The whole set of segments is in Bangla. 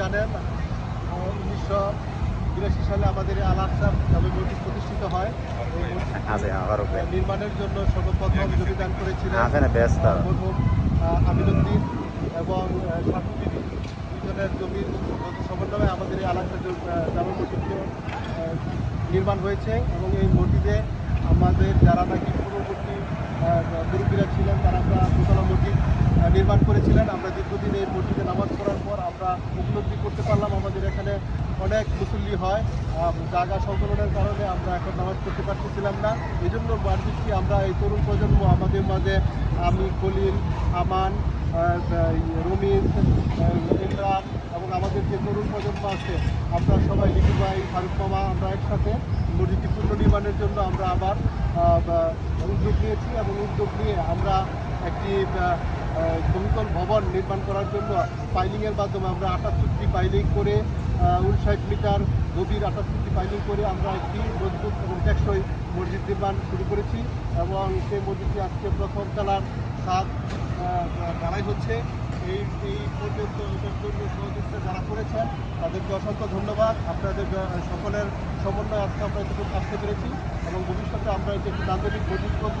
জানেন উনিশশো বিরাশি সালে আমাদের এই আল আকসা জামে মসজিদ প্রতিষ্ঠিত হয়। আমার উপরে নির্মাণের জন্য সর্বপ্রথম যোগদান করেছিলেন ব্যস্ত। আমিনুদ্দিন এবং দুজনের জমির সমন্বয়ে আমাদের এই আলাদা জামা নির্মাণ হয়েছে এবং এই মসজিদে আমাদের যারা নাকি পূর্ববর্তী মুরব্বীরা ছিলেন তারা আমরা নির্মাণ করেছিলেন। আমরা দীর্ঘদিন এই মসজিদে নামাজ পড়ার পর আমরা উপলব্ধি করতে পারলাম। আমাদের এখানে অনেক মুসল্লি হয়। জায়গা সংকলনের কারণে আমরা এখন নামাজ পড়তে পারতেছিলাম না। এই জন্য বাড়িটি আমরা এই তরুণ প্রজন্ম আমাদের মাঝে, আমি, খলিল, আমান রমিজ ইমরান এবং আমাদের যে তরুণ প্রজন্ম আছে, আমরা সবাই লিটু ভাই, ফারুক মামা, আমরা একসাথে মসজিদটি পুনর্নির্মাণের জন্য আমরা আবার উদ্যোগ নিয়েছি এবং উদ্যোগ নিয়ে আমরা একটি বহুতল ভবন নির্মাণ করার জন্য পাইলিংয়ের মাধ্যমে আমরা আটাত্তরটি পাইলিং করে উনষাট মিটার গভীর আটাত্তরটি পাইলিং করে আমরা একটি মজবুত এবং টেকসই মসজিদ নির্মাণ শুরু করেছি এবং সেই মসজিদটি আজকে প্রথম তলার সাত ঢালাই হচ্ছে। এই এই পর্যন্ত এটার জন্য সহযোগিতা যারা করেছেন, তাদেরকে অসংখ্য ধন্যবাদ। আপনাদের সকলের সমন্বয় আজকে আমরা এতটুকু আসতে পেরেছি এবং ভবিষ্যতে আমরা এটি একটি নান্দনিক মসজিদ করব।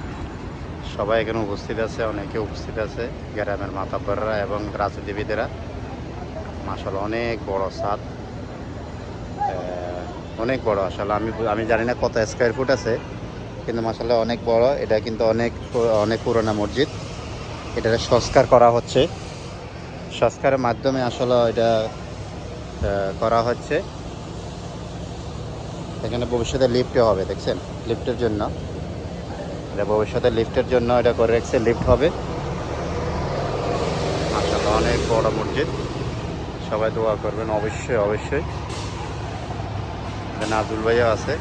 সবাই এখানে উপস্থিত আছে, অনেকে উপস্থিত আছে, গ্রামের মাতাব্বররা এবং রাজনীতিবিদেরা। মাশাল্লাহ অনেক বড় সাদ অনেক বড়, আসলে আমি আমি জানি না কত স্কোয়ার ফুট আছে, কিন্তু মাসাল্লাহ অনেক বড়। এটা কিন্তু অনেক অনেক পুরোনো মসজিদ। এটা সংস্কার করা হচ্ছে। সংস্কারের মাধ্যমে আসলে এটা করা হচ্ছে। এখানে ভবিষ্যতে লিফটও হবে, দেখছেন? লিফটের জন্য। এটা ভবিষ্যতে লিফটের জন্য এটা করে রেখেছে লিফট হবে। মাসাল্লাহ অনেক বড় মসজিদ। সবাই দোয়া করবেন, অবশ্যই অবশ্যই। এখানে আব্দুল ভাইও আছে।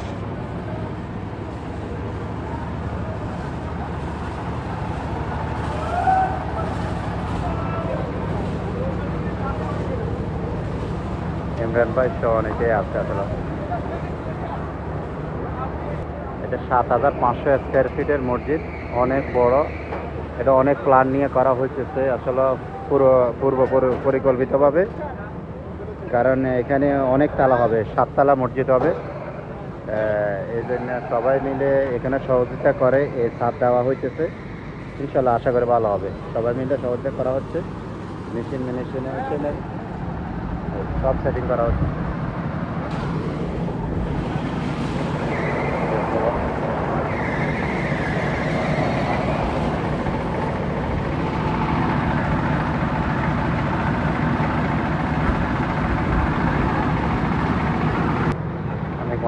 ইমরান ভাই সহ অনেকেই আছে আসলে এটা সাত হাজার পাঁচশো স্কোয়ার ফিটের মসজিদ, অনেক বড়। এটা অনেক প্ল্যান নিয়ে করা হয়েছে আসলে পুরো পূর্ব পরি- পরিকল্পিতভাবে। কারণ এখানে অনেক তালা হবে, সাততলা মসজিদ হবে। এই জন্য সবাই মিলে এখানে সহযোগিতা করে, এই ছাদ দেওয়া হইতেছে। ইনশাল্লাহ আশা করি ভালো হবে। সবাই মিলে সহযোগিতা করা হচ্ছে। মেশিন মেশিন, মেশিনে। সব সেটিং করা হচ্ছে। অনেক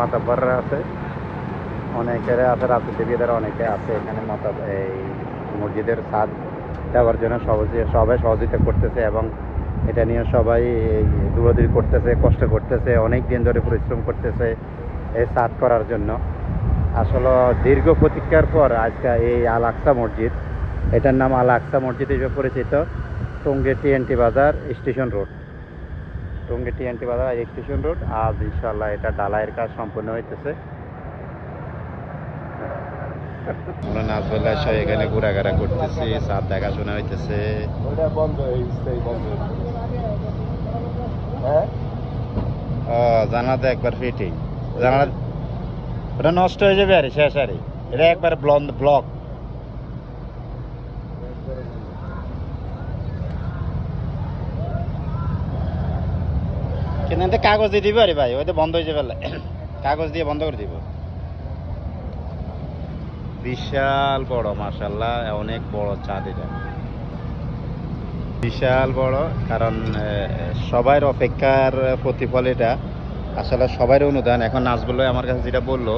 মাতাব্বররা আছে। অনেকের আছে রাজনীতিবিদের অনেকে আছে, এখানে মাতা এই মসজিদের ছাদ দেওয়ার জন্য সবাই সহযোগিতা করতেছে এবং এটা নিয়ে সবাই দৌড়াদৌড়ি করতেছে, কষ্ট করতেছে, অনেক দিন ধরে পরিশ্রম করতেছে এই ছাদ করার জন্য। আসলে দীর্ঘ প্রতীক্ষার পর আজকে এই আল আকসা মসজিদ এটার নাম আল আকসা মসজিদ হিসেবে পরিচিত Tongi TNT Bazar station road. Tongi TNT Bazar station road আজ ইনশাল্লাহ এটা ডালাইয়ের কাজ সম্পূর্ণ হইতেছে। আমরা নাজবুল্লাহ সহ এখানে ঘোরাঘাড়া করতেছি সাপ দেখাশোনা হইতেছে। ওটা বন্ধ এই স্থায়ী বন্ধ হ্যাঁ ও জানাতে একবার ফিটিং জানালা ওটা নষ্ট হয়ে যাবে আরে, শেষ আরে। এটা একবার ব্লন্ড ব্লক কাগজ দিয়ে দিবে আরে ভাই ওইটা বন্ধ হয়ে যাবে কাগজ দিয়ে বন্ধ করে দিব। বিশাল বড় মাশাল্লাহ অনেক বড় চাঁদ এটা। বিশাল বড়, কারণ সবার অপেক্ষার প্রতিফল এটা। আসলে সবাই অনুদান। এখন নাজবুল ভাই আমার কাছে যেটা বলল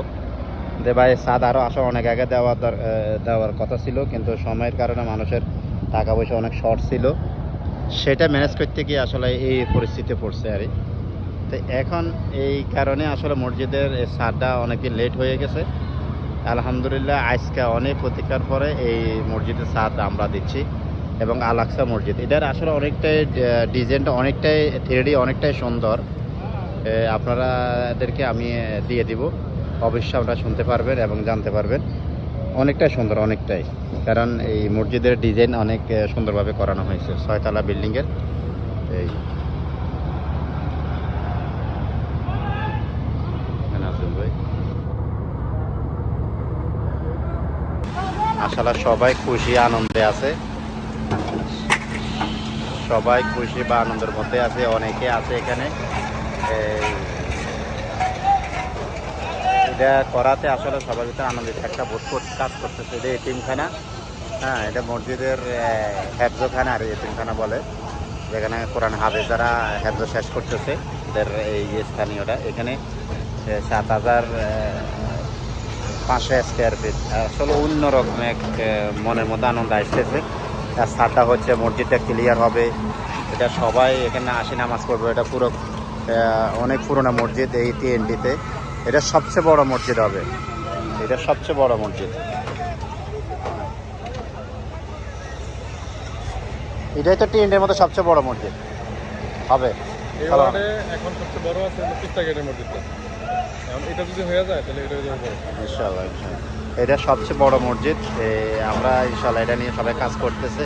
যে, ভাই, সাদ আরও আসা। অনেক আগে দেওয়ার দেওয়ার কথা ছিল, কিন্তু সময়ের কারণে মানুষের টাকা পয়সা অনেক শর্ট ছিল। সেটা ম্যানেজ করতে গিয়ে আসলে এই পরিস্থিতি পড়ছে আর তো এখন এই কারণে আসলে মসজিদের সারটা অনেকদিন লেট হয়ে গেছে। আলহামদুলিল্লাহ, আজকে অনেক প্রতীক্ষার পরে এই মসজিদের সাদ আমরা দিচ্ছি এবং আলাক্সা মসজিদ। এটার আসলে অনেকটাই ডিজাইনটা অনেকটাই থ্রিডি অনেকটাই সুন্দর। আপনারাদেরকে আমি দিয়ে দিব। অবশ্যই আপনারা শুনতে পারবেন এবং জানতে পারবেন। অনেকটাই সুন্দর, অনেকটাই। কারণ এই মসজিদের ডিজাইন অনেক সুন্দরভাবে করানো হয়েছে। ছয়তলা বিল্ডিংয়ের এই। আসলে সবাই খুশি, আনন্দে আছে। সবাই খুশি বা আনন্দের মধ্যে আছে, অনেকে আছে এখানে। এটা করাতে আসলে সবার ভিতরে আনন্দিত একটা বোধ কাজ করতেছে এটা এতিমখানা হ্যাঁ এটা মসজিদের হেফজখানা আর এতিমখানা বলে, যেখানে কোরআন হাফেজারা হেফজ শেষ করতেছে, এদের এই স্থানীয়টা এখানে সাত হাজার পাঁচশো স্কোয়ার ফিট আসলে অন্যরকম এক মনের মধ্যে আনন্দ আসতেছে। আর ছাদটা হচ্ছে মসজিদটা ক্লিয়ার হবে। এটা সবাই এখানে আসি নামাজ পড়বে, এটা পুরো অনেক পুরোনো মসজিদ এই টিএনটিতে এটা সবচেয়ে বড় মসজিদ হবে। এটা সবচেয়ে বড় মসজিদ। এটাই তো টিএনটির মধ্যে সবচেয়ে বড় মসজিদ। হবে। এই ভালো। ওয়ার্ডে এখন সবচেয়ে বড় আছে হলো মসজিদটা। এটা যদি হয়ে যায় তাহলে এটা হয়ে যাবে বড়। ইনশাল্লাহ ইনশাল্লাহ এটা সবচেয়ে বড় মসজিদ। এ, আমরা ইনশাল্লাহ এটা নিয়ে সবাই কাজ করতেছে।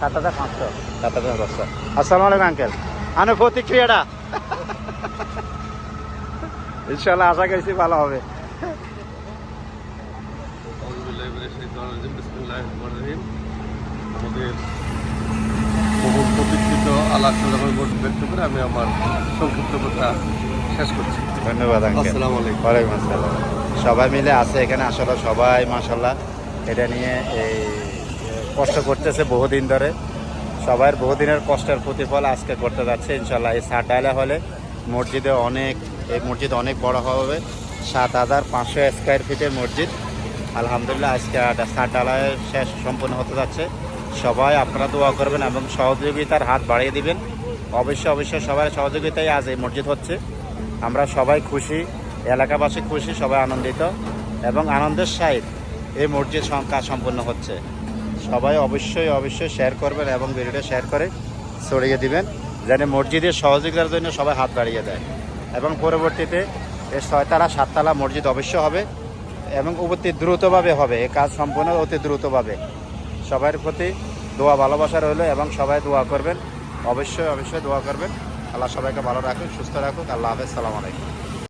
সাত হাজার পাঁচশো। সাত হাজার পাঁচশো। আসসালামু আলাইকুম আঙ্কেল। আনু প্রতিক্রিয়াটা ইনশাল্লাহ আশা করছি ভালো হবে। আমাদের বহু প্রতীক্ষিত ব্যক্ত করে আমি আমার সংক্ষিপ্ত কথা শেষ করছি ধন্যবাদ আঙ্কেল আসসালামু আলাইকুম। ওয়ালাইকুম আসসালাম। সবাই মিলে আছে এখানে আসলে সবাই মাসাল্লাহ এটা নিয়ে এই কষ্ট করতেছে বহুদিন ধরে। সবার বহুদিনের কষ্টের প্রতিফল আজকে করতে যাচ্ছে। ইনশাল্লাহ এই সাত ডায়লা হলে মসজিদে অনেক, এই মসজিদ অনেক বড় হবে। সাত হাজার পাঁচশো স্কোয়ার ফিটের মসজিদ। আলহামদুলিল্লাহ আজকে সাত ডালায় শেষ সম্পূর্ণ হতে যাচ্ছে। সবাই আপনারা দোয়া করবেন এবং সহযোগিতার হাত বাড়িয়ে দিবেন। অবশ্যই অবশ্যই সবার সহযোগিতায় আজ এই মসজিদ হচ্ছে। আমরা সবাই খুশি, এলাকাবাসী খুশি, সবাই আনন্দিত এবং আনন্দের সাহিত এই মসজিদ সম- কাজ সম্পন্ন হচ্ছে। সবাই অবশ্যই অবশ্যই শেয়ার করবেন এবং ভিডিওটা শেয়ার করে ছড়িয়ে দিবেন, যেন মসজিদের সহযোগিতার জন্য সবাই হাত বাড়িয়ে দেয়। এবং পরবর্তীতে ছয়তলা, সাততলা মসজিদ অবশ্য হবে এবং অতি দ্রুতভাবে হবে। এ কাজ সম্পূর্ণ অতি দ্রুতভাবে। সবার প্রতি দোয়া, ভালোবাসা রইল এবং সবাই দোয়া করবেন। অবশ্যই অবশ্যই দোয়া করবেন। আল্লাহ সবাইকে ভালো রাখুন সুস্থ রাখুক। আল্লাহ হাফেজ। সালাম আলাইকুম।